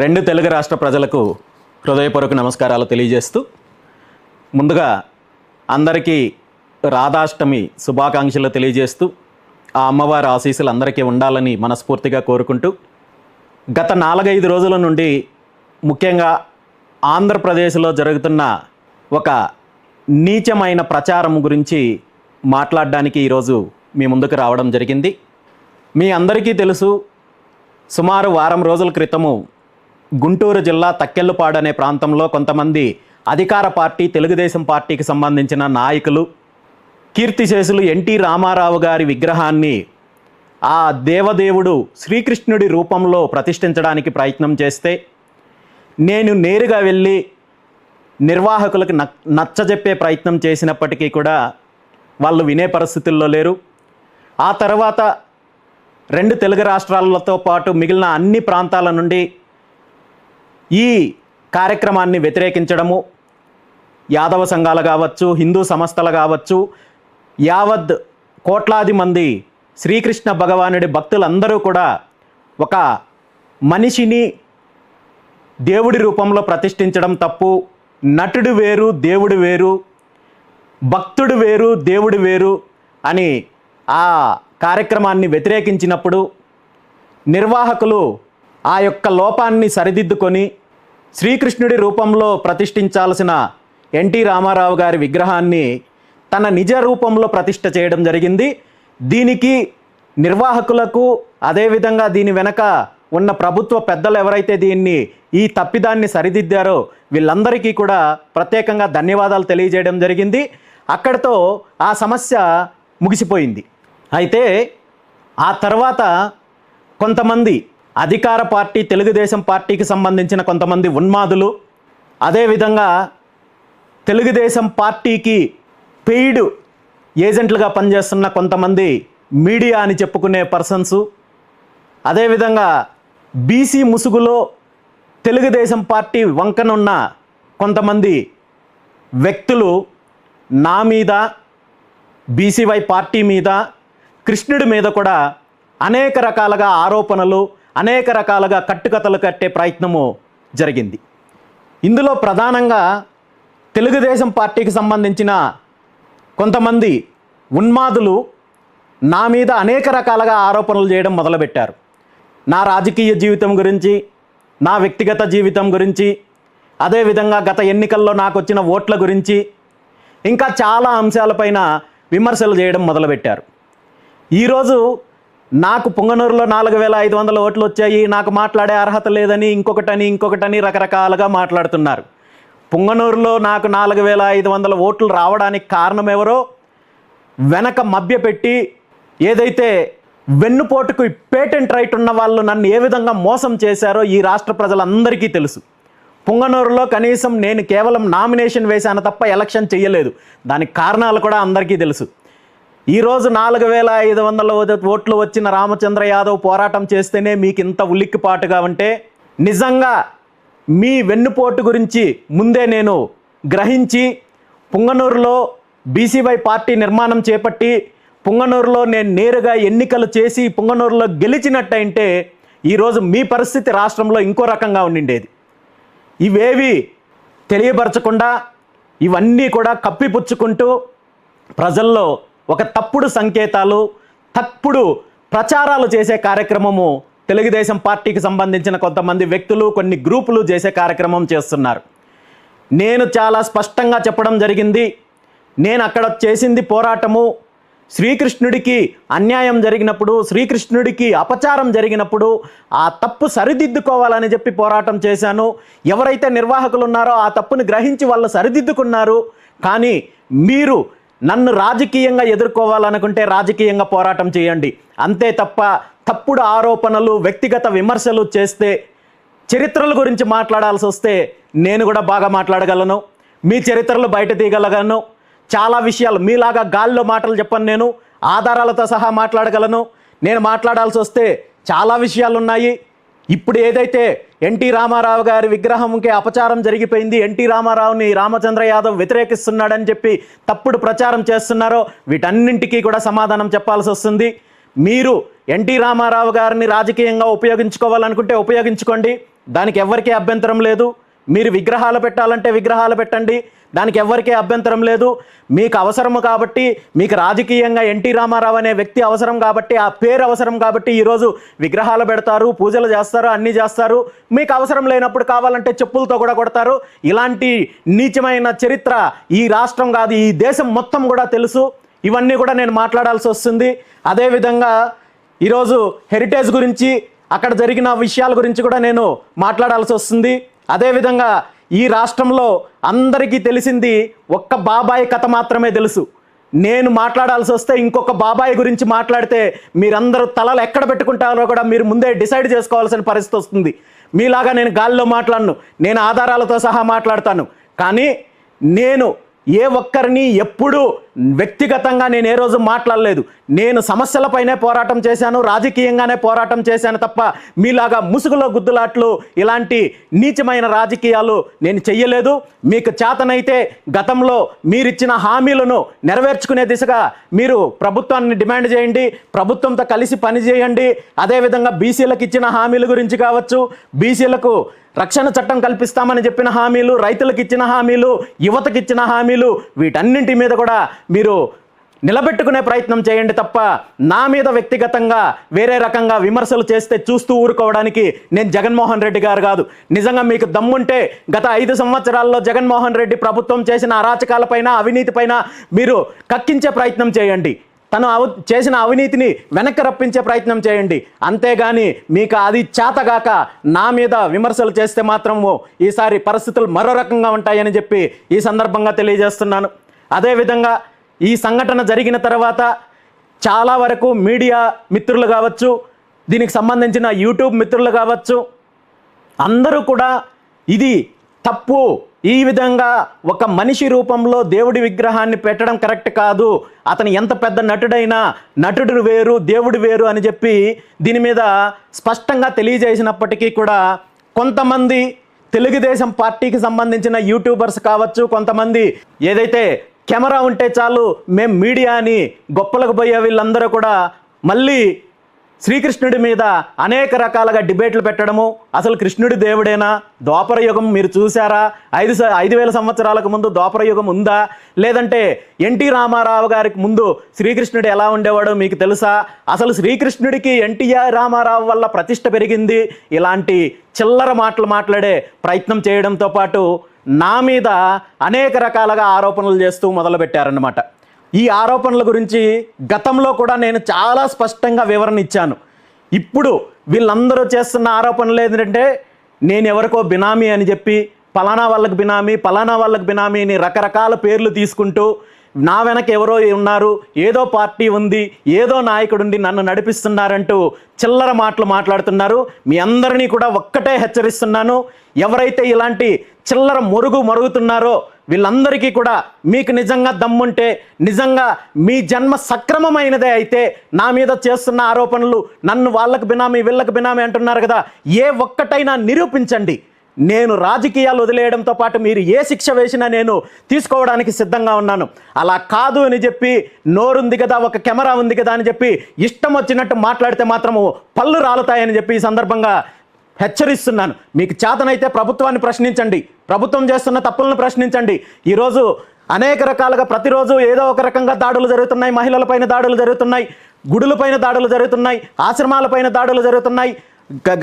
రెండు తెలుగు రాష్ట్ర ప్రజలకు హృదయపూర్వక నమస్కారాలు తెలియజేస్తూ ముందుగా అందరికీ రాధాష్టమి శుభాకాంక్షలు తెలియజేస్తూ ఆ అమ్మవారి ఆశీస్సులు అందరికీ ఉండాలని మనస్ఫూర్తిగా కోరుకుంటూ గత నాలుగైదు రోజుల నుండి ముఖ్యంగా ఆంధ్రప్రదేశ్లో జరుగుతున్న ఒక నీచమైన ప్రచారం గురించి మాట్లాడడానికి ఈరోజు మీ ముందుకు రావడం జరిగింది. మీ అందరికీ తెలుసు సుమారు వారం రోజుల క్రితము గుంటూరు జిల్లా తక్కెళ్ళుపాడు అనే ప్రాంతంలో కొంతమంది అధికార పార్టీ తెలుగుదేశం పార్టీకి సంబంధించిన నాయకులు కీర్తిశేషులు ఎన్టీ రామారావు గారి విగ్రహాన్ని ఆ దేవదేవుడు శ్రీకృష్ణుడి రూపంలో ప్రతిష్ఠించడానికి ప్రయత్నం చేస్తే నేను నేరుగా వెళ్ళి నిర్వాహకులకు నచ్చజెప్పే ప్రయత్నం చేసినప్పటికీ కూడా వాళ్ళు వినే పరిస్థితుల్లో లేరు. ఆ తర్వాత రెండు తెలుగు రాష్ట్రాలతో పాటు మిగిలిన అన్ని ప్రాంతాల నుండి ఈ కార్యక్రమాన్ని వ్యతిరేకించడము యాదవ సంఘాలు కావచ్చు హిందూ సంస్థలు కావచ్చు యావత్ కోట్లాది మంది శ్రీకృష్ణ భగవానుడి భక్తులందరూ కూడా ఒక మనిషిని దేవుడి రూపంలో ప్రతిష్ఠించడం తప్పు. నటుడు వేరు దేవుడు వేరు భక్తుడు వేరు దేవుడు వేరు అని ఆ కార్యక్రమాన్ని వ్యతిరేకించినప్పుడు నిర్వాహకులు ఆ యొక్క లోపాన్ని సరిదిద్దుకొని శ్రీకృష్ణుడి రూపంలో ప్రతిష్ఠించాల్సిన ఎన్టీ రామారావు గారి విగ్రహాన్ని తన నిజ రూపంలో ప్రతిష్ఠ చేయడం జరిగింది. దీనికి నిర్వాహకులకు అదేవిధంగా దీని వెనక ఉన్న ప్రభుత్వ పెద్దలు ఎవరైతే దీన్ని ఈ తప్పిదాన్ని సరిదిద్దారో వీళ్ళందరికీ కూడా ప్రత్యేకంగా ధన్యవాదాలు తెలియజేయడం జరిగింది. అక్కడితో ఆ సమస్య ముగిసిపోయింది. అయితే ఆ తర్వాత కొంతమంది అధికార పార్టీ తెలుగుదేశం పార్టీకి సంబంధించిన కొంతమంది ఉన్మాదులు. అదేవిధంగా తెలుగుదేశం పార్టీకి పెయిడ్ ఏజెంట్లుగా పనిచేస్తున్న కొంతమంది మీడియా అని చెప్పుకునే పర్సన్స్. అదేవిధంగా బీసీ ముసుగులో తెలుగుదేశం పార్టీ వంకనున్న కొంతమంది వ్యక్తులు నా మీద బీసీవై పార్టీ మీద కృష్ణుడి మీద కూడా అనేక రకాలుగా ఆరోపణలు అనేక రకాలుగా కట్టుకథలు కట్టే ప్రయత్నము జరిగింది. ఇందులో ప్రధానంగా తెలుగుదేశం పార్టీకి సంబంధించిన కొంతమంది ఉన్మాదులు నా మీద అనేక రకాలుగా ఆరోపణలు చేయడం మొదలుపెట్టారు. నా రాజకీయ జీవితం గురించి నా వ్యక్తిగత జీవితం గురించి అదేవిధంగా గత ఎన్నికల్లో నాకు వచ్చిన ఓట్ల గురించి ఇంకా చాలా అంశాలపైన విమర్శలు చేయడం మొదలుపెట్టారు. ఈరోజు నాకు పొంగనూరులో నాలుగు వేల ఐదు వందల ఓట్లు వచ్చాయి నాకు మాట్లాడే అర్హత లేదని ఇంకొకటని ఇంకొకటని రకరకాలుగా మాట్లాడుతున్నారు. పొంగనూరులో నాకు నాలుగు వేల ఐదు వందల ఓట్లు రావడానికి కారణం ఎవరో వెనక మభ్యపెట్టి ఏదైతే వెన్నుపోటుకు పేటెంట్ రైట్ ఉన్న వాళ్ళు నన్ను ఏ విధంగా మోసం చేశారో ఈ రాష్ట్ర ప్రజలందరికీ తెలుసు. పుంగనూరులో కనీసం నేను కేవలం నామినేషన్ వేశాను తప్ప ఎలక్షన్ చేయలేదు దానికి కారణాలు కూడా అందరికీ తెలుసు. ఈరోజు నాలుగు వేల ఐదు వందల ఓట్లు వచ్చిన రామచంద్ర యాదవ్ పోరాటం చేస్తేనే మీకు ఇంత ఉలిక్కిపాటుగా ఉంటే నిజంగా మీ వెన్నుపోటు గురించి ముందే నేను గ్రహించి పుంగనూరులో బీసీవై పార్టీ నిర్మాణం చేపట్టి పుంగనూరులో నేను నేరుగా ఎన్నికలు చేసి పుంగనూరులో గెలిచినట్టయితే ఈరోజు మీ పరిస్థితి రాష్ట్రంలో ఇంకో రకంగా ఉండిండేది. ఇవేవి తెలియపరచకుండా ఇవన్నీ కూడా కప్పిపుచ్చుకుంటూ ప్రజల్లో ఒక తప్పుడు సంకేతాలు తప్పుడు ప్రచారాలు చేసే కార్యక్రమము తెలుగుదేశం పార్టీకి సంబంధించిన కొంతమంది వ్యక్తులు కొన్ని గ్రూపులు చేసే కార్యక్రమం చేస్తున్నారు. నేను చాలా స్పష్టంగా చెప్పడం జరిగింది. నేను అక్కడ చేసింది పోరాటము. శ్రీకృష్ణుడికి అన్యాయం జరిగినప్పుడు శ్రీకృష్ణుడికి అపచారం జరిగినప్పుడు ఆ తప్పు సరిదిద్దుకోవాలని చెప్పి పోరాటం చేశాను. ఎవరైతే నిర్వాహకులు ఉన్నారో ఆ తప్పును గ్రహించి వాళ్ళు సరిదిద్దుకున్నారు. కానీ మీరు నన్ను రాజకీయంగా ఎదుర్కోవాలనుకుంటే రాజకీయంగా పోరాటం చేయండి. అంతే తప్ప తప్పుడు ఆరోపణలు వ్యక్తిగత విమర్శలు చేస్తే చరిత్రల గురించి మాట్లాడాల్సి వస్తే నేను కూడా బాగా మాట్లాడగలను. మీ చరిత్రలు బయట తీయగలగను చాలా విషయాలు మీలాగా గాల్లో మాటలు చెప్పను నేను. ఆధారాలతో సహా మాట్లాడగలను. నేను మాట్లాడాల్సి వస్తే చాలా విషయాలు ఉన్నాయి ఇప్పుడు ఏదైతే ఎన్టీ రామారావు గారి విగ్రహంకి అపచారం జరిగిపోయింది ఎన్టీ రామారావుని రామచంద్ర యాదవ్ వ్యతిరేకిస్తున్నాడని చెప్పి తప్పుడు ప్రచారం చేస్తున్నారో వీటన్నింటికీ కూడా సమాధానం చెప్పాల్సి వస్తుంది. మీరు ఎన్టీ రామారావు గారిని రాజకీయంగా ఉపయోగించుకోవాలనుకుంటే ఉపయోగించుకోండి. దానికి ఎవరికీ అభ్యంతరం లేదు. మీరు విగ్రహాలు పెట్టాలంటే విగ్రహాలు పెట్టండి. దానికి ఎవరికీ అభ్యంతరం లేదు. మీకు అవసరము కాబట్టి మీకు రాజకీయంగా ఎన్టీ రామారావు అనే వ్యక్తి అవసరం కాబట్టి ఆ పేరు అవసరం కాబట్టి ఈరోజు విగ్రహాలు పెడతారు పూజలు చేస్తారు అన్నీ చేస్తారు. మీకు అవసరం లేనప్పుడు కావాలంటే చెప్పులతో కూడా కొడతారు. ఇలాంటి నీచమైన చరిత్ర ఈ రాష్ట్రం కాదు ఈ దేశం మొత్తం కూడా తెలుసు. ఇవన్నీ కూడా నేను మాట్లాడాల్సి వస్తుంది. అదేవిధంగా ఈరోజు హెరిటేజ్ గురించి అక్కడ జరిగిన విషయాల గురించి కూడా నేను మాట్లాడాల్సి వస్తుంది. అదేవిధంగా ఈ రాష్ట్రంలో అందరికీ తెలిసింది ఒక్క బాబాయ్ కథ మాత్రమే తెలుసు. నేను మాట్లాడాల్సి వస్తే ఇంకొక బాబాయ్ గురించి మాట్లాడితే మీరందరూ తలలు ఎక్కడ పెట్టుకుంటారో కూడా మీరు ముందే డిసైడ్ చేసుకోవాల్సిన పరిస్థితి వస్తుంది. మీలాగా నేను గాల్లో మాట్లాడను నేను ఆధారాలతో సహా మాట్లాడతాను. కానీ నేను ఏ ఒక్కరిని ఎప్పుడూ వ్యక్తిగతంగా నేను ఏ రోజు మాట్లాడలేదు. నేను సమస్యలపైనే పోరాటం చేశాను రాజకీయంగానే పోరాటం చేశాను తప్ప మీలాగా ముసుగులో గుద్దులాట్లు ఇలాంటి నీచమైన రాజకీయాలు నేను చెయ్యలేదు. మీకు చేతనైతే గతంలో మీరిచ్చిన హామీలను నెరవేర్చుకునే దిశగా మీరు ప్రభుత్వాన్ని డిమాండ్ చేయండి ప్రభుత్వంతో కలిసి పనిచేయండి. అదేవిధంగా బీసీలకు ఇచ్చిన హామీల గురించి కావచ్చు బీసీలకు రక్షణ చట్టం కల్పిస్తామని చెప్పిన హామీలు రైతులకు ఇచ్చిన హామీలు యువతకి ఇచ్చిన హామీలు వీటన్నింటి మీద కూడా మీరు నిలబెట్టుకునే ప్రయత్నం చేయండి తప్ప నా మీద వ్యక్తిగతంగా వేరే రకంగా విమర్శలు చేస్తే చూస్తూ ఊరుకోవడానికి నేను జగన్మోహన్ రెడ్డి గారు కాదు. నిజంగా మీకు దమ్ముంటే గత ఐదు సంవత్సరాల్లో జగన్మోహన్ రెడ్డి ప్రభుత్వం చేసిన అరాచకాలపైన అవినీతిపైన మీరు కక్కించే ప్రయత్నం చేయండి. తను అవ చేసిన అవినీతిని వెనక్కి రప్పించే ప్రయత్నం చేయండి. అంతేగాని మీకు అది చేతగాక నా మీద విమర్శలు చేస్తే మాత్రము ఈసారి పరిస్థితులు మరో రకంగా ఉంటాయని చెప్పి ఈ సందర్భంగా తెలియజేస్తున్నాను. అదేవిధంగా ఈ సంఘటన జరిగిన తర్వాత చాలా వరకు మీడియా మిత్రులు కావచ్చు దీనికి సంబంధించిన యూట్యూబ్ మిత్రులు కావచ్చు అందరూ కూడా ఇది తప్పు ఈ విధంగా ఒక మనిషి రూపంలో దేవుడి విగ్రహాన్ని పెట్టడం కరెక్ట్ కాదు. అతను ఎంత పెద్ద నటుడైనా నటుడు వేరు దేవుడు వేరు అని చెప్పి దీని మీద స్పష్టంగా తెలియజేసినప్పటికీ కూడా కొంతమంది తెలుగుదేశం పార్టీకి సంబంధించిన యూట్యూబర్స్ కావచ్చు కొంతమంది ఏదైతే కెమెరా ఉంటే చాలు మేము మీడియా అని గొప్పలకు పోయే వీళ్ళందరూ కూడా మళ్ళీ శ్రీకృష్ణుడి మీద అనేక రకాలుగా డిబేట్లు పెట్టడము అసలు కృష్ణుడి దేవుడేనా? ద్వాపర యుగం మీరు చూసారా ఐదు స- ఐదు వేల సంవత్సరాలకు ముందు ద్వాపర యుగం ఉందా? లేదంటే ఎన్టీ రామారావు గారికి ముందు శ్రీకృష్ణుడు ఎలా ఉండేవాడో మీకు తెలుసా? అసలు శ్రీకృష్ణుడికి ఎన్టీఆర్ రామారావు వల్ల ప్రతిష్ట పెరిగింది? ఇలాంటి చిల్లర మాటలు మాట్లాడే ప్రయత్నం చేయడంతో పాటు నా మీద అనేక రకాలుగా ఆరోపణలు చేస్తూ మొదలుపెట్టారన్నమాట. ఈ ఆరోపణల గురించి గతంలో కూడా నేను చాలా స్పష్టంగా వివరణ ఇచ్చాను. ఇప్పుడు వీళ్ళందరూ చేస్తున్న ఆరోపణలు ఏంటంటే నేను ఎవరికో బినామీ అని చెప్పి పలానా వాళ్ళకి బినామీ పలానా వాళ్ళకి బినామీ అని రకరకాల పేర్లు తీసుకుంటూ నా వెనక ఎవరో ఉన్నారు ఏదో పార్టీ ఉంది ఏదో నాయకుడు ఉండి నన్ను నడిపిస్తున్నారంటూ చిల్లర మాటలు మాట్లాడుతున్నారు. మీ అందరినీ కూడా ఒక్కటే హెచ్చరిస్తున్నాను. ఎవరైతే ఇలాంటి చిల్లర మొరుగు మరుగుతున్నారో వీళ్ళందరికీ కూడా మీకు నిజంగా దమ్ముంటే నిజంగా మీ జన్మ సక్రమమైనదే అయితే నా మీద చేస్తున్న ఆరోపణలు నన్ను వాళ్ళకు బినామీ వీళ్ళకు బినామీ అంటున్నారు కదా ఏ ఒక్కటైనా నిరూపించండి. నేను రాజకీయాలు వదిలేయడంతో పాటు మీరు ఏ శిక్ష వేసినా నేను తీసుకోవడానికి సిద్ధంగా ఉన్నాను. అలా కాదు అని చెప్పి నోరుంది కదా ఒక కెమెరా ఉంది కదా అని చెప్పి ఇష్టం వచ్చినట్టు మాట్లాడితే మాత్రము పళ్ళు రాలుతాయని చెప్పి ఈ సందర్భంగా హెచ్చరిస్తున్నాను. మీకు చేతనైతే ప్రభుత్వాన్ని ప్రశ్నించండి. ప్రభుత్వం చేస్తున్న తప్పులను ప్రశ్నించండి. ఈరోజు అనేక రకాలుగా ప్రతిరోజు ఏదో ఒక రకంగా దాడులు జరుగుతున్నాయి. మహిళలపైన దాడులు జరుగుతున్నాయి. గుడులపైన దాడులు జరుగుతున్నాయి. ఆశ్రమాలపైన దాడులు జరుగుతున్నాయి.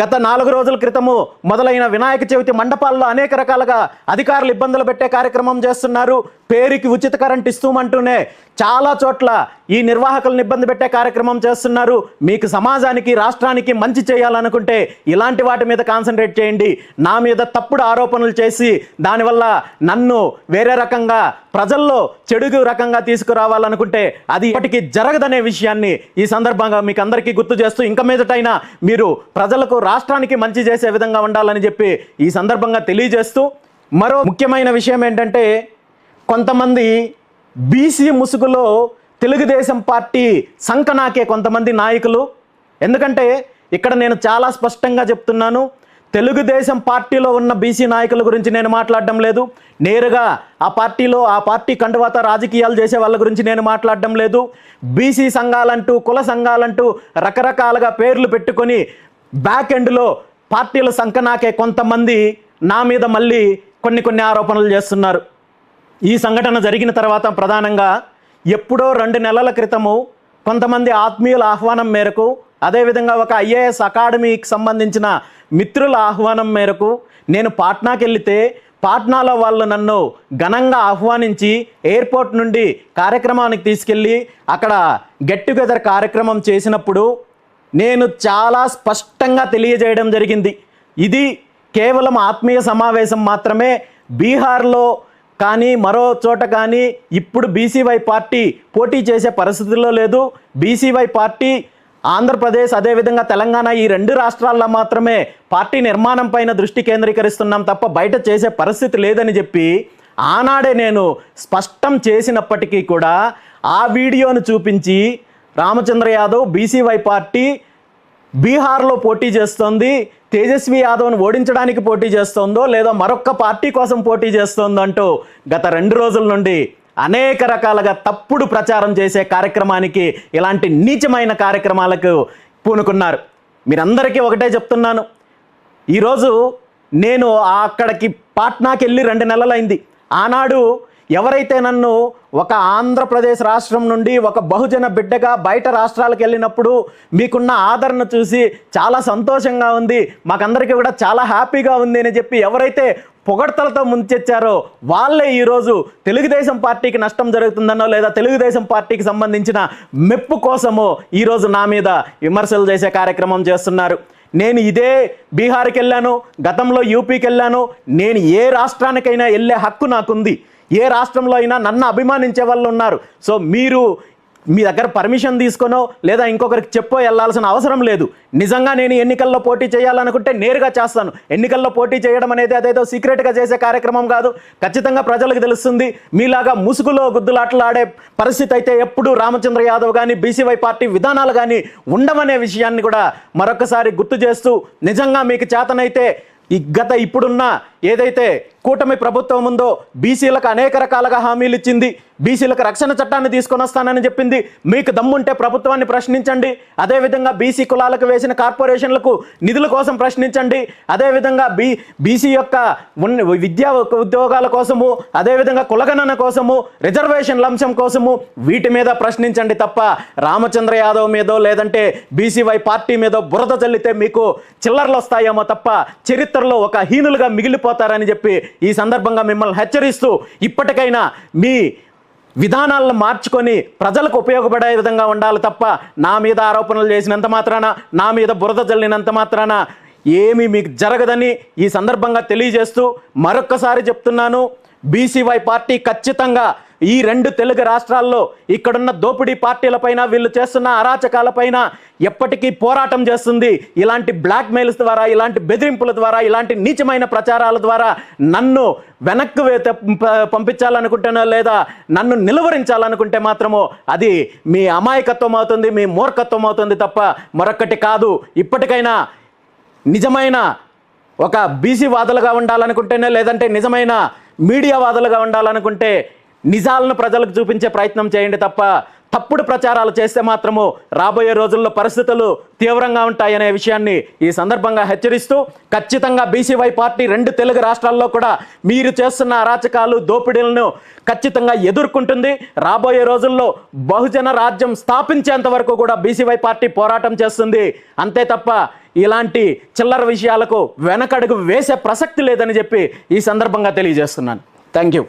గత నాలుగు రోజుల క్రితము మొదలైన వినాయక చవితి మండపాల్లో అనేక రకాలుగా అధికారులు ఇబ్బందులు పెట్టే కార్యక్రమం చేస్తున్నారు. పేరుకి ఉచిత కరెంట్ ఇస్తూమంటూనే చాలా చోట్ల ఈ నిర్వాహకులను ఇబ్బంది పెట్టే కార్యక్రమం చేస్తున్నారు. మీకు సమాజానికి రాష్ట్రానికి మంచి చేయాలనుకుంటే ఇలాంటి వాటి మీద కాన్సన్ట్రేట్ చేయండి. నా మీద తప్పుడు ఆరోపణలు చేసి దానివల్ల నన్ను వేరే రకంగా ప్రజల్లో చెడుగు రకంగా తీసుకురావాలనుకుంటే అది ఇప్పటికీ జరగదనే విషయాన్ని ఈ సందర్భంగా మీకు అందరికీ గుర్తు చేస్తూ ఇంకా మీదటైనా మీరు ప్రజలకు రాష్ట్రానికి మంచి చేసే విధంగా ఉండాలని చెప్పి ఈ సందర్భంగా తెలియజేస్తూ మరో ముఖ్యమైన విషయం ఏంటంటే కొంతమంది బీసీ ముసుగులో తెలుగుదేశం పార్టీ సంకనాకే కొంతమంది నాయకులు. ఎందుకంటే ఇక్కడ నేను చాలా స్పష్టంగా చెప్తున్నాను తెలుగుదేశం పార్టీలో ఉన్న బీసీ నాయకుల గురించి నేను మాట్లాడడం లేదు. నేరుగా ఆ పార్టీలో ఆ పార్టీ కండువాత రాజకీయాలు చేసే వాళ్ళ గురించి నేను మాట్లాడడం లేదు. బీసీ సంఘాలంటూ కుల సంఘాలంటూ రకరకాలుగా పేర్లు పెట్టుకొని బ్యాక్ ఎండ్లో పార్టీల సంకనాకే కొంతమంది నా మీద మళ్ళీ కొన్ని కొన్ని ఆరోపణలు చేస్తున్నారు. ఈ సంఘటన జరిగిన తర్వాత ప్రధానంగా ఎప్పుడో రెండు నెలల క్రితము కొంతమంది ఆత్మీయుల ఆహ్వానం మేరకు అదేవిధంగా ఒక ఐఏఎస్ అకాడమీకి సంబంధించిన మిత్రుల ఆహ్వానం మేరకు నేను పాట్నాకి వెళితే పాట్నాలో వాళ్ళు నన్ను ఘనంగా ఆహ్వానించి ఎయిర్పోర్ట్ నుండి కార్యక్రమానికి తీసుకెళ్ళి అక్కడ గెట్ టుగెదర్ కార్యక్రమం చేసినప్పుడు నేను చాలా స్పష్టంగా తెలియజేయడం జరిగింది. ఇది కేవలం ఆత్మీయ సమావేశం మాత్రమే. బీహార్లో కానీ మరో చోట కానీ ఇప్పుడు బీసీవై పార్టీ పోటీ చేసే పరిస్థితుల్లో లేదు. బీసీవై పార్టీ ఆంధ్రప్రదేశ్ అదేవిధంగా తెలంగాణ ఈ రెండు రాష్ట్రాల్లో మాత్రమే పార్టీ నిర్మాణం పైన దృష్టి కేంద్రీకరిస్తున్నాం తప్ప బయట చేసే పరిస్థితి లేదని చెప్పి ఆనాడే నేను స్పష్టం చేసినప్పటికీ కూడా ఆ వీడియోను చూపించి రామచంద్ర యాదవ్ బీసీవై పార్టీ బీహార్లో పోటీ చేస్తోంది. తేజస్వి యాదవ్ను ఓడించడానికి పోటీ చేస్తోందో లేదా మరొక్క పార్టీ కోసం పోటీ చేస్తోందంటూ గత రెండు రోజుల నుండి అనేక రకాలుగా తప్పుడు ప్రచారం చేసే కార్యక్రమానికి ఇలాంటి నీచమైన కార్యక్రమాలకు పూనుకున్నారు. మీరందరికీ ఒకటే చెప్తున్నాను. ఈరోజు నేను అక్కడికి పాట్నాకి వెళ్ళి రెండు నెలలైంది. ఆనాడు ఎవరైతే నన్ను ఒక ఆంధ్రప్రదేశ్ రాష్ట్రం నుండి ఒక బహుజన బిడ్డగా బయట రాష్ట్రాలకు వెళ్ళినప్పుడు మీకున్న ఆదరణ చూసి చాలా సంతోషంగా ఉంది మాకందరికీ కూడా చాలా హ్యాపీగా ఉంది అని చెప్పి ఎవరైతే పొగడ్తలతో ముంచెచ్చారో వాళ్ళే ఈరోజు తెలుగుదేశం పార్టీకి నష్టం జరుగుతుందనో లేదా తెలుగుదేశం పార్టీకి సంబంధించిన మెప్పు కోసమో ఈరోజు నా మీద విమర్శలు చేసే కార్యక్రమం చేస్తున్నారు. నేను ఇదే బీహార్కి వెళ్ళాను గతంలో యూపీకి వెళ్ళాను నేను ఏ రాష్ట్రానికైనా వెళ్ళే హక్కు నాకుంది. ఏ రాష్ట్రంలో అయినా నన్ను అభిమానించే వాళ్ళు ఉన్నారు. సో మీరు మీ దగ్గర పర్మిషన్ తీసుకునో లేదా ఇంకొకరికి చెప్పో వెళ్ళాల్సిన అవసరం లేదు. నిజంగా నేను ఎన్నికల్లో పోటీ చేయాలనుకుంటే నేరుగా చేస్తాను. ఎన్నికల్లో పోటీ చేయడం అనేది అదేదో సీక్రెట్గా చేసే కార్యక్రమం కాదు. ఖచ్చితంగా ప్రజలకు తెలుస్తుంది మీలాగా ముసుగులో గుద్దులాటలు ఆడే పరిస్థితి అయితే ఎప్పుడు రామచంద్ర యాదవ్ కానీ బీసీవై పార్టీ విధానాలు కానీ ఉండవనే విషయాన్ని కూడా మరొకసారి గుర్తు చేస్తూ నిజంగా మీకు చేతనైతే ఈ గత ఇప్పుడున్న ఏదైతే కూటమి ప్రభుత్వం ఉందో బీసీలకు అనేక రకాలుగా హామీలు ఇచ్చింది బీసీలకు రక్షణ చట్టాన్ని తీసుకొని వస్తానని చెప్పింది. మీకు దమ్ముంటే ప్రభుత్వాన్ని ప్రశ్నించండి. అదేవిధంగా బీసీ కులాలకు వేసిన కార్పొరేషన్లకు నిధుల కోసం ప్రశ్నించండి. అదేవిధంగా బీ బీసీ యొక్క ఉన్న విద్యా ఉద్యోగాల కోసము అదేవిధంగా కులగణన కోసము రిజర్వేషన్ల అంశం కోసము వీటి మీద ప్రశ్నించండి తప్ప రామచంద్ర యాదవ్ మీదో లేదంటే బీసీవై పార్టీ మీదో బురద చల్లితే మీకు చిల్లర్లు వస్తాయేమో తప్ప చరిత్రలో ఒక హీనులుగా మిగిలిపో మిగిలిపోతారని చెప్పి ఈ సందర్భంగా మిమ్మల్ని హెచ్చరిస్తూ ఇప్పటికైనా మీ విధానాలను మార్చుకొని ప్రజలకు ఉపయోగపడే విధంగా ఉండాలి తప్ప నా మీద ఆరోపణలు చేసినంత మాత్రాన నా మీద బురద చల్లినంత మాత్రాన ఏమీ మీకు జరగదని ఈ సందర్భంగా తెలియజేస్తూ మరొక్కసారి చెప్తున్నాను. బీసీవై పార్టీ ఖచ్చితంగా ఈ రెండు తెలుగు రాష్ట్రాల్లో ఇక్కడున్న దోపిడీ పార్టీలపైన వీళ్ళు చేస్తున్న అరాచకాలపైన ఎప్పటికీ పోరాటం చేస్తుంది. ఇలాంటి బ్లాక్ మెయిల్స్ ద్వారా ఇలాంటి బెదిరింపుల ద్వారా ఇలాంటి నీచమైన ప్రచారాల ద్వారా నన్ను వెనక్కు వే- పంపించాలనుకుంటేనో లేదా నన్ను నిలువరించాలనుకుంటే మాత్రము అది మీ అమాయకత్వం అవుతుంది మీ మూర్ఖత్వం అవుతుంది తప్ప మరొక్కటి కాదు. ఇప్పటికైనా నిజమైన ఒక బీసీ వాదులుగా ఉండాలనుకుంటేనే లేదంటే నిజమైన మీడియా వాదులుగా ఉండాలనుకుంటే నిజాలను ప్రజలకు చూపించే ప్రయత్నం చేయండి తప్ప తప్పుడు ప్రచారాలు చేస్తే మాత్రము రాబోయే రోజుల్లో పరిస్థితులు తీవ్రంగా ఉంటాయనే విషయాన్ని ఈ సందర్భంగా హెచ్చరిస్తూ ఖచ్చితంగా బీసీవై పార్టీ రెండు తెలుగు రాష్ట్రాల్లో కూడా మీరు చేస్తున్న అరాచకాలు దోపిడీలను ఖచ్చితంగా ఎదుర్కొంటుంది. రాబోయే రోజుల్లో బహుజన రాజ్యం స్థాపించేంత వరకు కూడా బీసీవై పార్టీ పోరాటం చేస్తుంది. అంతే తప్ప ఇలాంటి చిల్లర విషయాలకు వెనకడుగు వేసే ప్రసక్తి లేదని చెప్పి ఈ సందర్భంగా తెలియజేస్తున్నాను. Thank you.